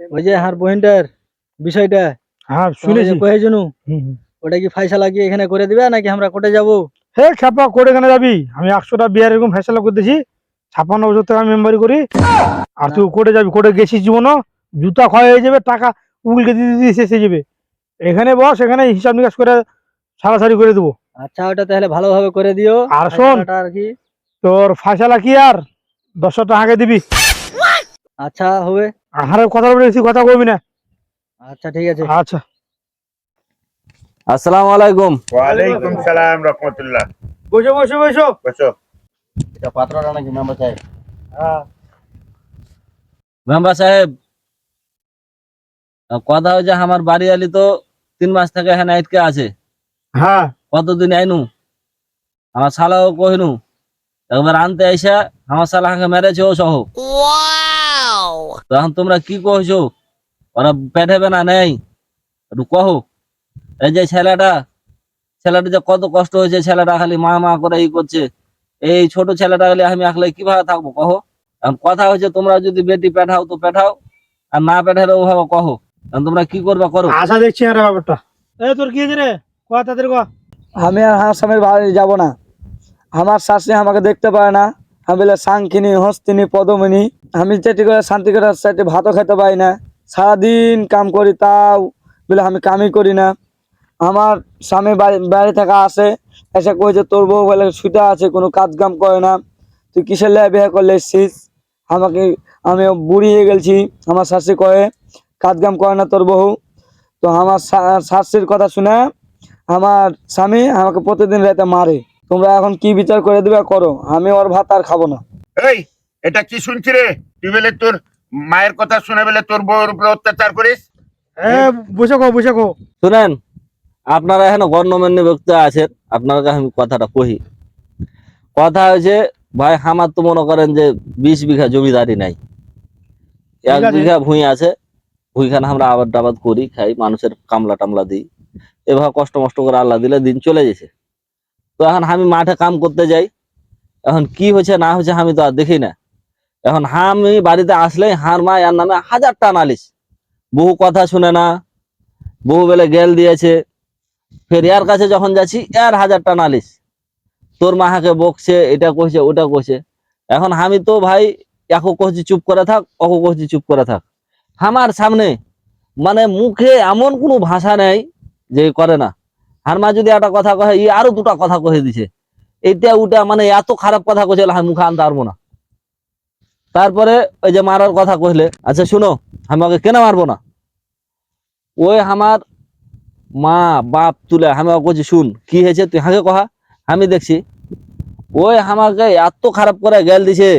ওই যে হার বহিনটার বিষয়টা। হ্যাঁ শুনেছি। কয়ে জনু। ওটা কি ফাইসলা কি এখানে করে দিবে নাকি আমরা কোর্টে যাব? হে ছাপা করে কেন যাবি? আমি একশোটা বিয়ার এরকম ফেসলা করতেছি ছাপ্পান্ন বছর থেকে আমি মেম্বারি করি। আর তুই কোর্টে যাবি? কোর্টে গেছিস জীবনও? জুতা ক্ষয় হয়ে যাবে টাকা উগলকে দিতে দিয়ে শেষ হয়ে যাবে। এখানে বস এখানে হিসাব নিকাশ করে সারাসারি করে দেবো। আচ্ছা ওটা তাহলে ভালোভাবে করে দিও। আর শোন। আর কি। তোর ফাঁসালা কি আর? দশশো টাকা আগে দিবি। আচ্ছা হবে। কথা কথা না। আচ্ছা ঠিক আছে। আচ্ছা। আসসালামু আলাইকুম। ওয়ালাইকুম সালাম রহমতুল্লাহ। বসো বসো বসো। বসো। এটা পাত্রটা নাকি মেম্বার সাহেব? হ্যাঁ। মেম্বার সাহেব কথা হচ্ছে আমার বাড়ি আলি তো তিন মাস থেকে এখানে আটকে আছে। হ্যাঁ। কতদিন আইনু? আমার শালাও কহিনু একবার আনতে আইসা আমার শালাকে মেরেছে ও সহ। তো এখন তোমরা কি কহছো ওরা পেঠাবে না নেই। একটু কহো। এই যে ছেলেটা ছেলেটা যে কত কষ্ট হয়েছে ছেলেটা খালি মা মা করে ই করছে। এই ছোট ছেলেটা খালি আমি একলাই কীভাবে থাকব কহো? এখন কথা হচ্ছে তোমরা যদি বেটি পেঠাও তো পেঠাও আর না পেঠালে ওভাবে কহো। এখন তোমরা কি করবে করো? আশা দেখছি আরে ব্যাপারটা। এ তোর কি রে? কথা তাদের আমি আর হাসামের বাড়ি যাব না। আমার শাশুড়ি আমাকে দেখতে পারে না। আমি বলে সাংখিনি হস্তিনি পদমিনী আমি চেটি করে শান্তি করে সেটি ভাতও খেতে পারি না। সারাদিন কাম করি তাও, বলে, আমি কামই করি না। আমার স্বামী বাড়ি বাড়ি থেকে আসে, এসে কয়েছে তোর বউ বলে ছুটে আছে, কোনো কাজ কাম করে না। তুই কিসের লাই বিয়ে করলে এসছিস? আমাকে, আমি বুড়ি হয়ে গেছি আমার শাশুড়ি কয়ে কাজ কাম করে না তোর বউ। তো আমার শা- শাশুড়ির কথা শুনে আমার স্বামী আমাকে প্রতিদিন রাতে মারে। তোমরা এখন কি বিচার করে দিবে করো আমি ওর ভাত আর খাব না। এই এটা কি শুনছি রে? তুই বলে তোর মায়ের কথা শুনে বলে তোর বউর উপরে অত্যাচার করিস? বসে কো বসে কো শুনেন আপনারা এখানে গণ্যমান্য ব্যক্তি আছেন আপনার কাছে আমি কথাটা কহি। কথা হয়েছে ভাই আমার তো মনে করেন যে বিশ বিঘা জমিদারি নাই। এক বিঘা ভুঁই আছে ভুঁইখানে আমরা আবাদ টাবাদ করি খাই মানুষের কামলা টামলা দিই। এভাবে কষ্ট মষ্ট করে আল্লাহ দিলে দিন চলে গেছে তো এখন আমি মাঠে কাম করতে যাই। এখন কি হয়েছে, না হয়েছে আমি তো আর দেখি না। এখন আমি বাড়িতে আসলেই হার মা এর নামে হাজারটা নালিশ। বহু কথা শুনে না বহু বেলে গেল দিয়েছে। ফের এর কাছে যখন যাচ্ছি এর হাজারটা নালিশ। তোর মাহাকে বকছে, এটা কইছে, ওটা কইছে। এখন আমি তো ভাই, একো কহছি চুপ করে থাক অকো কহছি চুপ করে থাক। আমার সামনে মানে মুখে এমন কোনো ভাষা নেই যে করে না। আর মা যদি একটা কথা কহে, ই আরও দুটা কথা কহে দিছে। এটা উটা মানে এত খারাপ কথা কইছে মুখে আনতে পারব না। তারপরে ওই যে মারার কথা কইলে আচ্ছা শুনো আমি ওকে কেন মারবো না? ওই আমার মা বাপ তুলে আমি ওকে শুন, কি হয়েছে তুই হাঁকে কহা? আমি দেখছি, ওই আমাকে এত খারাপ করে গেল দিছে।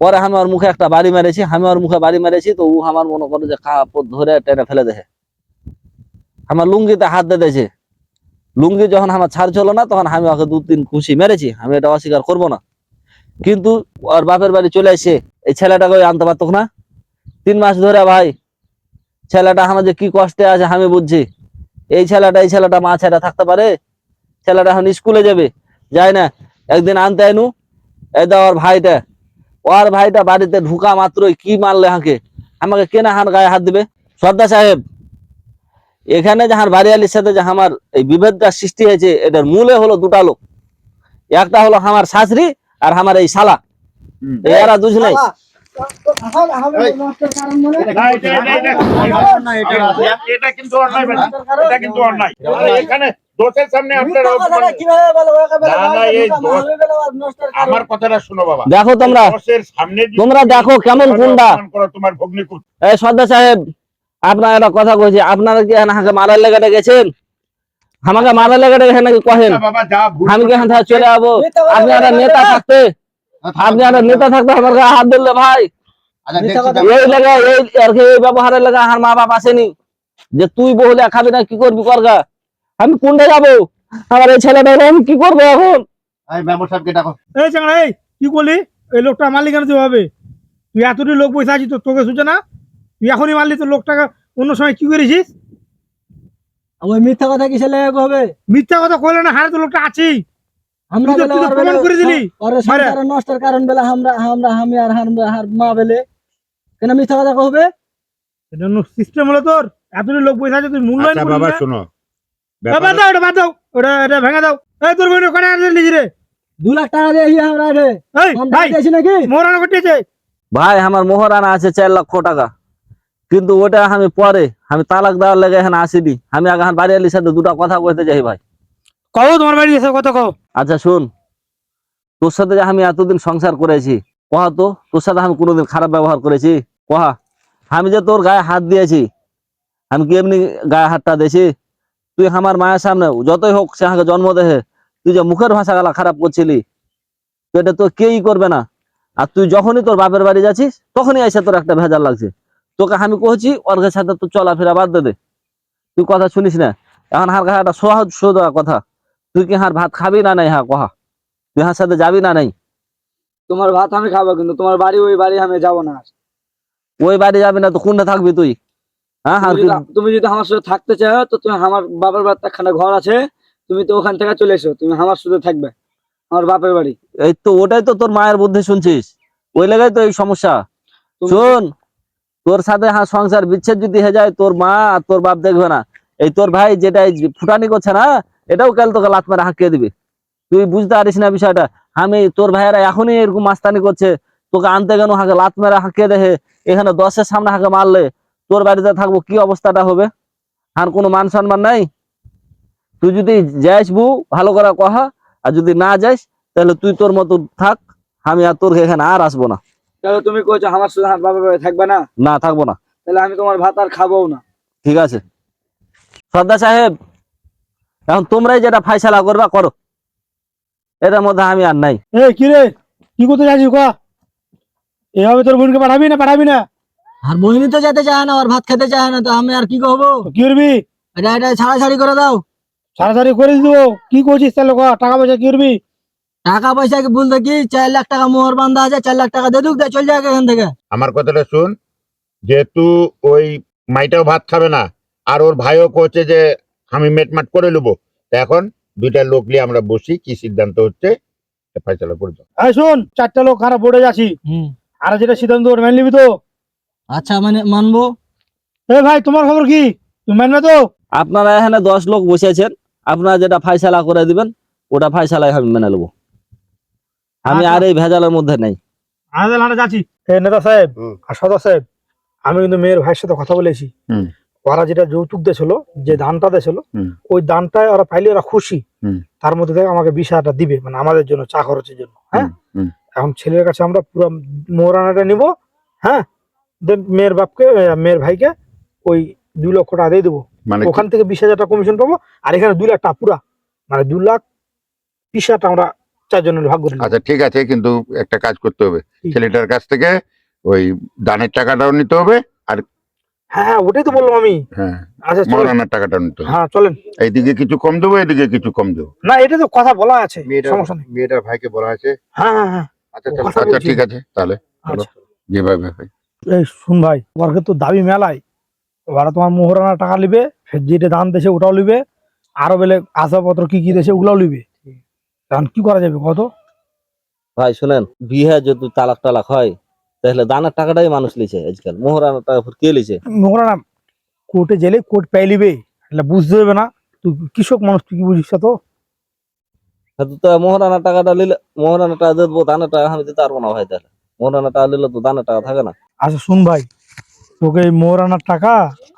পরে আমি ওর মুখে একটা বাড়ি মেরেছি, আমি ওর মুখে বাড়ি মেরেছি, তো ও আমার মনে করে যে কাপড় ধরে টেনে ফেলে দেখে আমার লুঙ্গিতে হাত দিয়ে দিয়েছে। লুঙ্গি যখন আমার ছাড় ছিল না, তখন আমি ওকে দু তিন খুশি মেরেছি। আমি এটা অস্বীকার করব না। কিন্তু ওর বাপের বাড়ি চলে এসে এই ছেলেটাকে আনতে পারতো না? তিন মাস ধরে ভাই, ছেলেটা আমার যে কি কষ্টে আছে আমি বুঝছি। এই ছেলেটা এই ছেলেটা মা ছেড়ে থাকতে পারে? ছেলেটা এখন স্কুলে যাবে, যায় না, একদিন আনতে আইনু। দা ওর ভাইটা ওর ভাইটা বাড়িতে ঢুকা মাত্রই কি মারলে হাঁকে? আমাকে কেনা হান গায়ে হাত দিবে? সর্দার সাহেব এখানে যাহার বাড়িয়ালির সাথে যে আমার এই বিভেদটা সৃষ্টি হয়েছে এটার মূলে হলো দুটা লোক। একটা হলো আমার শাশুড়ি আর আমার এই শালা। এরা দুজ নাই। না, এটা- এটা- এটা- এটা কিন্তু অন্যায় বেটা। এটা কিন্তু অন্যায় এখানে দোষের সামনে আপনারা অপমান- না, না, এই দোষ- আমার কথাটা শোনো দেখো তোমরা তোমরা দেখো কেমন গুন্ডা তোমার ভগ্নিকুট সর্দার সাহেব আপনার একটা কথা কইছি আপনারা কি আমাকে মারার লেগে গেছেন? আমাকে মারার লেগে ডেকেছেন নাকি কহেন? বাবা যা ভুল আমি কি এখান থেকে চলে যাব? আপনি একটা নেতা থাকতে। আপনি একটা নেতা থাকতে আমার গায়ে হাত দিলে ভাই। এই লেগে এই আর কি এই ব্যবহারের লেগে আমার মা বাপ আসেনি। যে তুই বহুলে খাবি না কি করবি করগা আমি কোনটা যাব? আমার এই ছেলেটা আমি কি করব এখন? এই চাংড়া এই কি করলি এই লোকটা মারলি কেন তুই এতটি লোক পয়সা আছিস তো তোকে সুচে না? তুই এখনই মারলি তো লোকটাকে অন্য সময় কি করেছিস? ওই মিথ্যা কথা লেগে হবে মিথ্যা কথা কইলে না হারে তো লোকটা আছেই। আমরা তুই তো- বেলে তুই তো ওর প্রমাণ করে দিলি। ওর মারে। সংসারের নষ্টের কারণ বেলা আমরা আমরা আমি আর হার হার মা বেলে। কেন মিথ্যা কথা কবে? এটা সিস্টেম হলো তোর। এতদিন লোক বসে আছে তুই মূল্যায়ন আচ্ছা করবি বাবা না? শোনো। এ, দাও ওটা বাদ দাও। ওটা এটা ভেঙে দাও। এই তোর লিজি রে? দু লাখ টাকা দিয়ে আমরা রে। এই কম ভাই মোহরানা করতেছে ভাই আমার মোহরানা আছে চার লক্ষ টাকা। কিন্তু ওটা আমি পরে আমি তালাক দেওয়ার লেগে এখানে আসিনি। আমি আগে বাড়ি আলির সাথে দুটা কথা কইতে চাই ভাই। কও তোমার বাড়ি এসে কত কও। আচ্ছা শুন। তোর সাথে যে আমি এতদিন সংসার করেছি কহা তো? তোর সাথে আমি কোনোদিন খারাপ ব্যবহার করেছি? কহা? আমি যে তোর গায়ে হাত দিয়েছি আমি কি এমনি গায়ে হাতটা দিয়েছি? তুই আমার মায়ের সামনে যতই হোক সে আমাকে জন্ম দেহে তুই যে মুখের ভাষা গালা খারাপ করছিলি তো এটা তো কেউই করবে না? আর তুই যখনই তোর বাপের বাড়ি যাচ্ছিস তখনই এসে তোর একটা ভেজাল লাগছে। তোকে আমি কহছি ওর সাথে তো চলাফেরা বাদ দে দে। তুই কথা শুনিস না? এখন হার কাছে একটা সহজ সোজা কথা। তুই কি হার ভাত খাবি না নাই হ্যাঁ কহা? তুই হার সাথে যাবি না নাই? তোমার ভাত আমি খাব কিন্তু তোমার বাড়ি ওই বাড়ি আমি যাব না। ওই বাড়ি যাবি না তো কোনটা থাকবি তুই? হ্যাঁ তুমি যদি- আমার সাথে থাকতে চাও তো তুমি আমার বাবার বাড়িতে একখানা ঘর আছে তুমি তো ওখান থেকে চলে এসো তুমি আমার সাথে থাকবে আমার বাপের বাড়ি। এই তো ওটাই তো তোর মায়ের বুদ্ধি শুনছিস। ওই লেগাই তো এই সমস্যা। শোন তোর সাথে হ্যাঁ সংসার বিচ্ছেদ যদি হয়ে যায়, তোর মা আর তোর বাপ দেখবে না। এই তোর ভাই যেটা ফুটানি করছে না, এটাও কাল তোকে লাত মারে হাঁকিয়ে দিবে। তুই বুঝতে পারিস না বিষয়টা। আমি তোর ভাইয়েরা এখনই এরকম মাস্তানি করছে, তোকে আনতে গেল হাঁকে? লাত মেরে হাঁকিয়ে দেখে এখানে দশের সামনে হাঁকে মারলে, তোর বাড়িতে থাকব, কি অবস্থাটা হবে? আর কোনো মান সম্মান নাই? তুই যদি যাইস বউ, ভালো করে কহা, আর যদি না যাইস, তাহলে তুই তোর মতো থাক। আমি আর তোর এখানে আর আসব না। তাহলে তুমি কইছো আমার সাথে আমার বাবার বাড়ি থাকবে না? না থাকব না। তাহলে আমি তোমার ভাত আর খাব না। ঠিক আছে। সর্দার সাহেব এখন তোমরাই যেটা ফাইসালা করবা করো। এটার মধ্যে আমি আর নাই। এই কি রে? কি করতে যাচ্ছিস ক? এভাবে তোর বোনকে পাঠাবি না পাঠাবি না? আর বহিনী তো যেতে চায় না আর ভাত খেতে চায় না তো আমি আর কি করব? কি করবি? এটা এটা ছাড়াছাড়ি করে দাও। সারাসারি করে দিব। কি করছিস তাহলে ক? টাকা পয়সা কি করবি? টাকা পয়সা কি বলতে কি চার লাখ টাকা মোহর বান্ধা আছে চার লাখ টাকা দিয়ে দুক দে চল যাক এখান থেকে। আমার কথাটা শুন যেহেতু ওই মাইটাও ভাত খাবে না আর ওর ভাইও কচ্ছে যে আমি মেটমাট করে নেব এখন দুইটা লোক নিয়ে আমরা বসি কি সিদ্ধান্ত হচ্ছে তা করে দাও। এই শোন চারটা লোক খারাপ পড়ে যাচ্ছি। হুম। আর যেটা সিদ্ধান্ত ওর মেনে নিবি তো। আচ্ছা মানে মানবো? এ ভাই তোমার খবর কি? তুমি মানবে তো? আপনারা এখানে দশ লোক বসেছেন আপনারা যেটা ফাইসালা করে দিবেন ওটা ফাইসালাই আমি মেনে নেব আমি আচ্ছা। আর এই ভেজালের মধ্যে নেই। আনাদের হাটে যাচ্ছি। নেতা সাহেব আর সদা সাহেব আমি কিন্তু মেয়ের ভাইয়ের সাথে কথা বলেছি। ওরা যেটা যৌতুক দিয়েছিল যে দানটা দিয়েছিল। ওই দানটায় ওরা পাইলে ওরা খুশি। তার মধ্যে থেকে আমাকে বিশ হাজার দিবে মানে আমাদের জন্য চা খরচের জন্য হ্যাঁ? এখন ছেলের কাছে আমরা পুরো মোহরানাটা নিব হ্যাঁ? দেন মেয়ের বাপকে মেয়ের ভাইকে ওই দুই লক্ষ টাকা দিয়ে দেবো। মানে ওখান থেকে বিশ হাজার টাকা কমিশন পাবো আর এখানে দুই লাখ টাকা পুরা। মানে দু লাখ বিশ হাজার আমরা চারজনের ভাগ আচ্ছা ঠিক আছে কিন্তু একটা কাজ করতে হবে। ছেলেটার কাছ থেকে ওই দানের টাকাটাও নিতে হবে হ্যাঁ হ্যাঁ ওটাই তো বললাম আমি। হ্যাঁ আচ্ছা চলেন মরানোর টাকাটাও নিতে হবে। হ্যাঁ চলেন। এইদিকে কিছু কম দেবো এদিকে কিছু কম দেবো। না এটা তো কথা বলা আছে মেয়েটার সমস্যা নেই। মেয়েটার ভাইকে বলা আছে। হ্যাঁ হ্যাঁ হ্যাঁ। আচ্ছা আচ্ছা ঠিক আছে তাহলে। আচ্ছা। এই শুন ভাই ওরকে তো দাবি মেলাই ওরা তোমার মোহরানা টাকা লিবে ফের যেটা দান দেশে ওটাও লিবে আরও বেলে আসবাবপত্র কি কি দেশে ওগুলাও লিবে এখন কি করা যাবে কত? ভাই শুনেন বিয়ে যদি তালাক টালাক হয় তাহলে দানার টাকাটাই মানুষ লিছে আজকাল। মোহরানার টাকা কে লিছে? মোহরানা কোর্টে গেলে কোর্ট পাই লিবে এটা বুঝতে হবে না। তুই কৃষক মানুষ তুই কি বুঝিস হ্যাঁ, তো তো মোহরানা টাকাটা নিলে মোহরানা টাকা দেবো দানার টাকা আমি দিতে পারব না ভাই তাহলে। মোহরানা টাকা নিলে তো দানার টাকা থাকে না। আচ্ছা শুন ভাই তোকে মোহরানার টাকা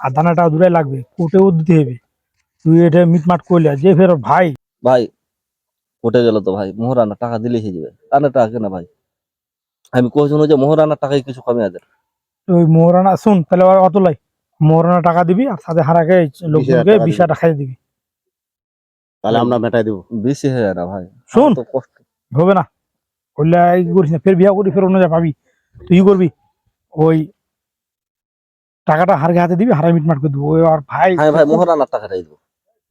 আর দানা টাকা দূরে লাগবে কোর্টেও দিতে হবে। তুই এটা মিটমাট করলে যে ফের ভাই। ভাই উঠে গেল তো ভাই মোহরানার টাকা দিলেই হয়ে যাবে। দানের টাকা কেনা ভাই? আমি কইছিল যে মোহরানার টাকায় কিছু কমে আছে। তো ওই মোহরানা শুন তাহলে অত লাই মোহরানা টাকা দিবি আর সাথে হারাকে লোকজনকে বিশ হাজার টাকা দিবি। তাহলে আমরা মেটাই দেবো। বেশি হয়ে যায় না ভাই শোন কষ্ট। হবে না। করলে এই করিস না ফের বিয়া করি ফের অন্য যা পাবি। তুই কি করবি? ওই টাকাটা হারকে হাতে দিবি হারাই মিটমাট করে দিবি। আর ভাই হ্যাঁ ভাই মোহরানার টাকাটাই দেবো।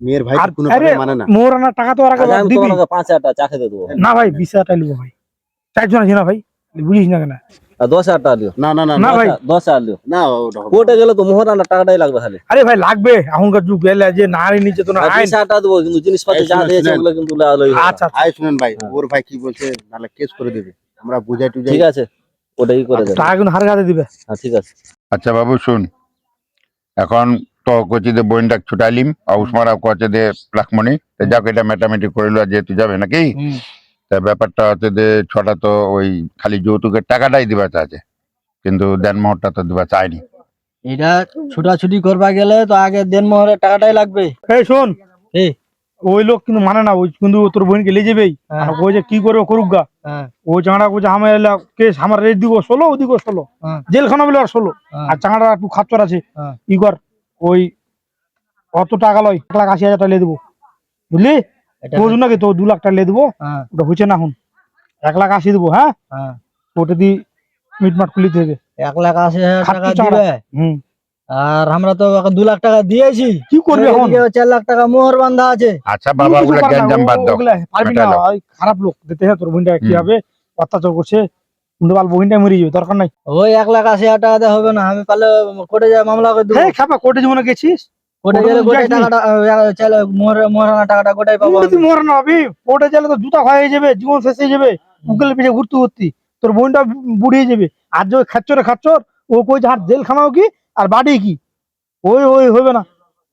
মেয়ের ভাই আর- কোনো কথা মানে না। মোহরানার টাকা তো আর আগে আচ্ছা, দিবি। পাঁচ হাজার টাকা চা খেতে দেবো। না ভাই বিশ হাজার টাকা লিবো ভাই। চারজন আছে না ভাই বুঝিস না কেন? দশ হাজার টাকা দিও। না না না না ভাই। দশ হাজার দিও। না ওটা কোর্টে গেলে তো মোহরানার টাকাটাই লাগবে খালি। আরে ভাই লাগবে। এখনকার যুগ এলে যে নারী নিচে তো না বিশ হাজার টাকা দেবো কিন্তু জিনিসপাতি এই যা দিয়েছে ওগুলো কিন্তু আচ্ছা আচ্ছা। আয় শুনেন ভাই হ্যাঁ। ওর ভাই কি বলছে নাহলে কেস করে দেবে। আমরা বুঝাই টুজাই ঠিক আছে ওটাই করে দেবো। টাকা কিন্তু হাতে দিবে। হ্যাঁ ঠিক আছে। আচ্ছা বাবু শুন। এখন তো কচিতে বইনটা ছুটাইলিম আর উসমারা কচে লাখমণি। যাক এটা মেটামেটি করিল আর যেহেতু যাবে নাকি? তা ব্যাপারটা হচ্ছে যে ছটা তো ওই খালি যৌতুকের টাকাটাই দিবা চাচ্ছে কিন্তু দেনমোহরটা তো দিবা চায়নি এটা ছুটাছুটি করবা গেলে তো আগে দেন মোহরের টাকাটাই লাগবে। এই শোন এই। ওই লোক কিন্তু মানে না ওই কিন্তু তোর বোনকে লিয়ে যাবেই হ্যাঁ। আর ওই যে কি করবে করুক গা। ও ওই চাঁড়া কোচে আমার এলা কেস আমার রেট দিব ষোলো ও দিব ষোলো। হ্যাঁ। জেলখানা বলে আর ষোলো। হ্যাঁ। আর চাঁড়া একটু খাচ্চর আছে। হ্যাঁ। ই কর ওই অত টাকা লয়? এক লাখ আশি হাজার টাকা লিয়ে দেবো। বুঝলি? তোর নাকি তো দু লাখ টাকা লিয়ে দেবো? হ্যাঁ। ওটা হচ্ছে না এখন। এক লাখ আশি দেবো হ্যাঁ? হ্যাঁ। ওটা দিয়ে মিটমাট খুলিতে হবে। এক লাখ আশি হাজার টাকা দিবে। হুম। আর আমরা তো দু লাখ টাকা দিয়েছি। কি করবি এখন? চার লাখ টাকা মোহর বান্ধা আছে। আচ্ছা বাবা ওগুলা গ্যাঞ্জাম বাদ দাও। পারবি না। খারাপ লোক। হ্যাঁ তোর বোনটা কি হবে? অত্যাচার করছে। উন্ডবাল বহিনটা মরে যাবে দরকার নাই। ওই এক লাখ আশি হাজার টাকা হবে না আমি পারলে কোর্টে যায় মামলা করে দেবো। হ্যাঁ খাপা কোর্টে জীবনে গেছিস? কোর্টে কোর্টে গেলে গোটাই টাকাটা আহ, চাইলে মোহরানা টাকাটা গোটাই পাবো তুই আমি। তুই মরে না ভাবি কোর্টে গেলে তো জুতা ক্ষয় হয়ে যাবে জীবন শেষ হয়ে যাবে উকিলের পিছিয়ে ঘুরতে ঘুরতে। তোর বোনটা বুড়িয়ে যাবে। আর যে খাচ্চরে খাচ্চর ও কই হাত জেল খামাও কি? আর বাড়ি কি? ওই ওই হবে না।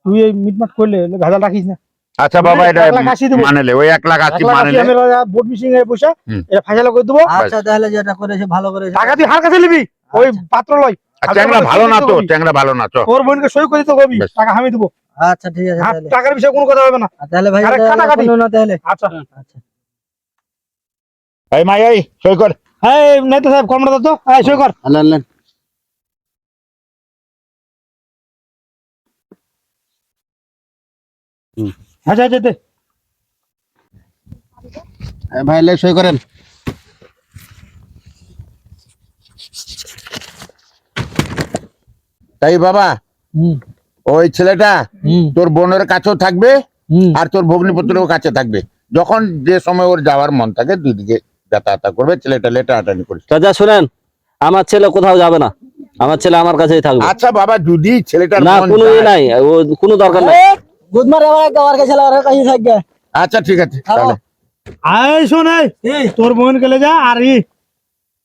তুই এই মিটমাট করলে ভেজাল রাখিস না। আচ্ছা বাবা এটা এক লাখ আশি দেবো। মানেলে ওই এক লাখ আশি মানেলে আমি বোর্ড মিশিং এ পয়সা হুম। এটা ফাইসালা করে দেবো। আচ্ছা তাহলে যেটা করেছে ভালো করেছে। টাকা তুই হার কাছে নিবি ওই আচ্ছা। পাত্র লয় আর চ্যাংরা ভালো না তো। চ্যাংরা ভালো না তো তোর বোনকে সই করে দিতে কবি টাকা আমি দেবো। আচ্ছা ঠিক আছে তাহলে। টাকার বিষয়ে কোনো কথা হবে না। তাহলে ভাই আরে এটা কাটাকাটি। না তাহলে। আচ্ছা। আচ্ছা। এই মাই এই সই কর। হ্যাঁ নেতা সাহেব কমরা তো হ্যাঁ সই কর। আনলেন আনলেন আচ্ছা আচ্ছা দে। ভাই লে সই করেন। তাই বাবা ওই ছেলেটা তোর বোনের কাছেও থাকবে আর তোর ভগ্নিপুত্রের কাছে থাকবে। যখন যে সময় ওর যাওয়ার মন থাকে দুই দিকে যাতায়াত করবে। ছেলেটা লেটা আটানি করিস। চাচা শুনেন আমার ছেলে কোথাও যাবে না। আমার ছেলে আমার কাছেই থাকবে। আচ্ছা বাবা যদি ছেলেটা না কোনো নাই। কোনো দরকার নাই। গুদমার আমার গাওয়ার কাছে ওর কাছে থাকবে আচ্ছা ঠিক আছে খাও। তাহলে আয় শোন এই, এই, তোর বোন গেলে যা আর ই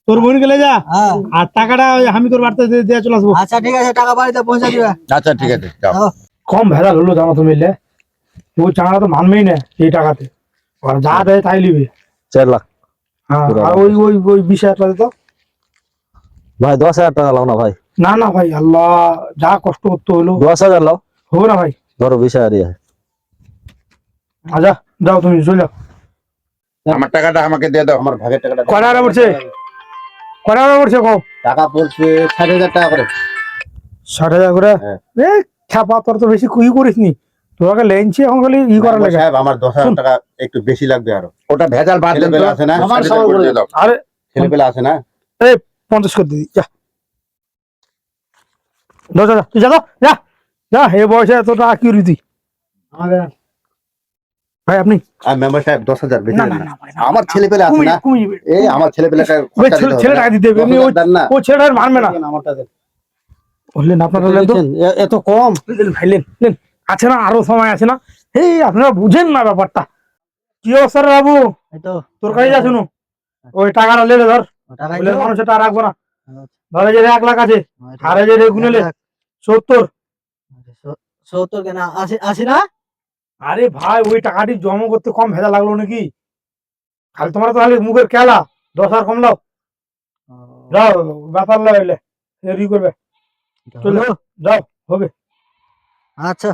তোর বোন গেলে যা হ্যাঁ আর টাকাটা ওই আমি তোর বাড়িতে দিয়ে- দিয়ে চলে আসব আচ্ছা ঠিক আছে টাকা বাড়িতে পৌঁছে দিবে আচ্ছা ঠিক আছে যাও যাও। কম ভেজাল হলো জানো তো মিললে ও চাঁড়া তো মানবেই না এই টাকাতে আর যা দেয় তাই নিবি চার লাখ হ্যাঁ পুরো আর ওই ওই ওই বিশ হাজার টাকা দিত ভাই দশ হাজার টাকা লাও না ভাই না না ভাই আল্লাহ যা কষ্ট করতে হলো দশ হাজার লাও হবে না ভাই ধরো বিশ হাজারই আছে আচ্ছা যাও তুমি চলে যাও আমার টাকাটা আমাকে দিয়ে দাও আমার ভাগের টাকাটা কয় টাকা পড়ছে কয় টাকা পড়ছে কও টাকা পড়ছে ষাট হাজার টাকা করে ষাট হাজার করে হ্যাঁ। এ খেপা তোর তো বেশি কুই করিস নি তোকে লেনছি এখন খালি ই করা লাগে সাহেব আমার দশ হাজার টাকা একটু বেশি লাগবে আরও ওটা ভেজাল বাদ দেন তো। আছে না আমার ষাট সবার হাজার করে করে দিয়ে দাও আরে ছেলেপেলে আছে না পঞ্চাশ করে দিদি যা যা যা, যা, তুই যা তো, যা যা বয়সে এত টাকা কি তুই ভাই আপনি? মেম্বার সাহেব দশ হাজার বেশি আছে না? এই আমার ছেলেপেলে ওই ছেলে ছেলে টাকা দিতে হবে ও ছেলেটা আর না। বললেন আপনারা এত কম। আছে না? আরও সময় আছে না? এই আপনারা বুঝেন না ব্যাপারটা। কি অবস্থা বাবু? তোর কাছে যা শুনো। ওই টাকাটা লেলে ধর। মানুষের টাকা রাখব না। আচ্ছা। ধরে যে এক লাখ আছে। আর যে রে সত্তর। সত্তর কেন আশি আশি না? আরে ভাই ওই টাকাটি জমা করতে কম ভেজা লাগল নাকি? খালি তোমার তো খালি মুখের খেলা দশ আর কম লাও যাও ব্যাপার লাগাইলে ই করবে। চলে যাও হবে। আচ্ছা।